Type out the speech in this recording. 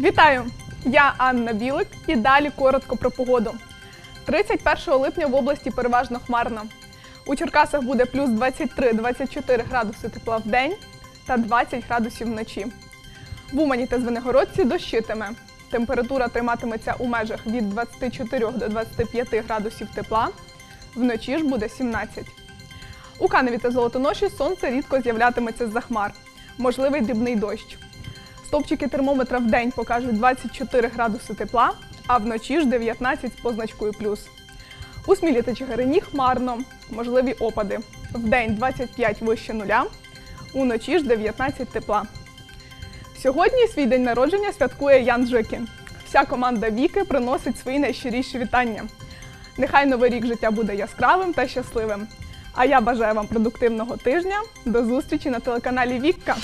Вітаю! Я Анна Білик і далі коротко про погоду. 31 липня в області переважно хмарно. У Черкасах буде плюс 23-24 градуси тепла в день та 20 градусів вночі. В Умані та Звенигородці дощитиме. Температура триматиметься у межах від 24 до 25 градусів тепла. Вночі ж буде 17. У Каневі та Золотоноші сонце рідко з'являтиметься з-за хмар. Можливий дрібний дощ. Стопчики термометра в день покажуть 24 градуси тепла, а вночі ж 19 з позначкою плюс. У Смілі та Чигирині хмарно, можливі опади. В день 25 вище нуля, уночі ж 19 тепла. Сьогодні свій день народження святкує Ян Жикін. Вся команда Віки приносить свої найщиріші вітання. Нехай новий рік життя буде яскравим та щасливим. А я бажаю вам продуктивного тижня. До зустрічі на телеканалі Вікка.